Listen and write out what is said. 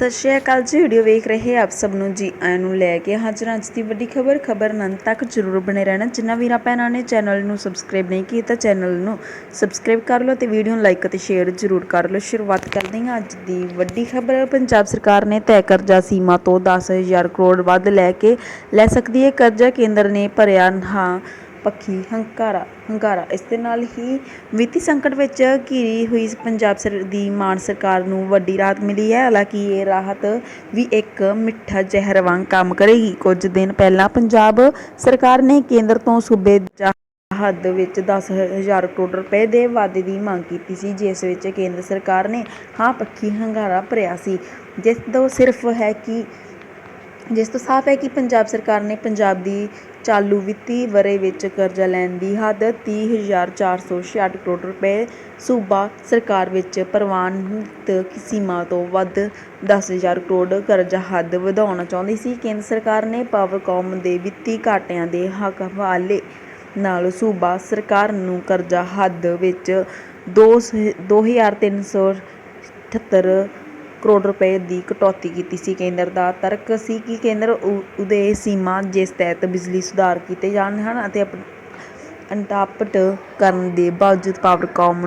ਸਤਿ ਸ਼੍ਰੀ ਅਕਾਲ ਜੀ ਵੀਡੀਓ ਵੇਖ ਰਹੇ ਆਪ ਸਭ ਨੂੰ ਜੀ, ਆਇਆਂ ਨੂੰ ਲੈ ਕੇ ਹਾਜ਼ਰ ਅੱਜ ਦੀ ਵੱਡੀ ਖਬਰ ਖਬਰ ਨੰਨ ਤੱਕ ਜ਼ਰੂਰ ਬਣੇ ਰਹਿਣਾ। ਜਿਨ੍ਹਾਂ ਵੀਰਾਂ ਭੈਣਾਂ ਨੇ ਚੈਨਲ ਨੂੰ ਸਬਸਕ੍ਰਾਈਬ ਨਹੀਂ ਕੀਤਾ ਚੈਨਲ ਨੂੰ ਸਬਸਕ੍ਰਾਈਬ ਕਰ ਲਓ ਤੇ ਵੀਡੀਓ ਨੂੰ ਲਾਈਕ ਅਤੇ ਸ਼ੇਅਰ ਜ਼ਰੂਰ ਕਰ ਲਓ। ਸ਼ੁਰੂਆਤ ਕਰਦੇ ਹਾਂ ਅੱਜ ਦੀ ਵੱਡੀ ਖਬਰ। ਪੰਜਾਬ ਸਰਕਾਰ ਨੇ ਤੈਅ ਕਰਜ਼ਾ ਸੀਮਾ ਤੋਂ 10000 ਕਰੋੜ ਵੱਧ ਲੈ ਕੇ, ਲੈ ਸਕਦੀ ਹੈ ਕਰਜ਼ਾ। ਕੇਂਦਰ ਨੇ ਭਰਿਆ, ਹਾਂ ਪੱਖੀ ਹੰਕਾਰਾ ਹੰਕਾਰਾ ਇਸ ਦੇ ਨਾਲ ਹੀ ਵਿੱਤੀ ਸੰਕਟ ਵਿੱਚ ਘਿਰੀ ਹੋਈ ਪੰਜਾਬ ਸਰ, ਦੀ ਮਾਨ ਸਰਕਾਰ ਨੂੰ ਵੱਡੀ ਰਾਹਤ ਮਿਲੀ ਹੈ। ਹਾਲਾਂਕਿ ਇਹ ਰਾਹਤ ਵੀ ਇੱਕ ਮਿੱਠਾ ਜ਼ਹਿਰ ਵਾਂਗ ਕੰਮ ਕਰੇਗੀ। ਕੁਝ ਦਿਨ ਪਹਿਲਾਂ ਪੰਜਾਬ ਸਰਕਾਰ ਨੇ ਕੇਂਦਰ ਤੋਂ ਸੂਬੇ ਜਾਂ ਹੱਦ ਵਿੱਚ 10000 ਕਰੋੜ ਰੁਪਏ ਦੇ ਵਾਅਦੇ ਦੀ ਮੰਗ ਕੀਤੀ ਸੀ, ਜਿਸ ਵਿੱਚ ਕੇਂਦਰ ਸਰਕਾਰ ਨੇ ਹਾਂ ਪੱਖੀ ਹੰਗਾਰਾ ਭਰਿਆ ਸੀ। ਜਿਸ ਤੋਂ ਸਿਰਫ ਹੈ ਕਿ ਜਿਸ ਤੋਂ ਸਾਫ਼ ਹੈ ਕਿ ਪੰਜਾਬ ਸਰਕਾਰ ਨੇ ਪੰਜਾਬ ਦੀ ਚਾਲੂ ਵਿੱਤੀ ਵਰ੍ਹੇ ਵਿੱਚ ਕਰਜ਼ਾ ਲੈਣ ਦੀ ਹੱਦ 30466 ਕਰੋੜ ਰੁਪਏ ਸੂਬਾ ਸਰਕਾਰ ਵਿੱਚ ਪ੍ਰਵਾਨਿਤ ਸੀਮਾ ਤੋਂ ਵੱਧ ਦਸ ਹਜ਼ਾਰ ਕਰੋੜ ਕਰਜ਼ਾ ਹੱਦ ਵਧਾਉਣਾ ਚਾਹੁੰਦੀ ਸੀ। ਕੇਂਦਰ ਸਰਕਾਰ ਨੇ ਪਾਵਰਕੌਮ ਦੇ ਵਿੱਤੀ ਘਾਟਿਆਂ ਦੇ ਹੱਕ ਹਵਾਲੇ ਨਾਲ ਸੂਬਾ ਸਰਕਾਰ ਨੂੰ ਕਰਜ਼ਾ ਹੱਦ ਵਿੱਚ ਦੋ ਸ- 2378 ਕਰੋੜ ਰੁਪਏ ਦੀ ਕਟੌਤੀ ਕੀਤੀ ਸੀ। ਕੇਂਦਰ ਦਾ ਤਰਕ ਸੀ ਕਿ ਕੇਂਦਰ ਉਦੇ ਸੀਮਾ ਜਿਸ ਤਹਿਤ ਬਿਜਲੀ ਸੁਧਾਰ ਕੀਤੇ ਜਾਣ ਹਨ ਅਤੇ ਅਪ- ਅਨਟਾਪਟ ਕਰਨ ਦੇ ਬਾਵਜੂਦ ਪਾਵਰਕੌਮ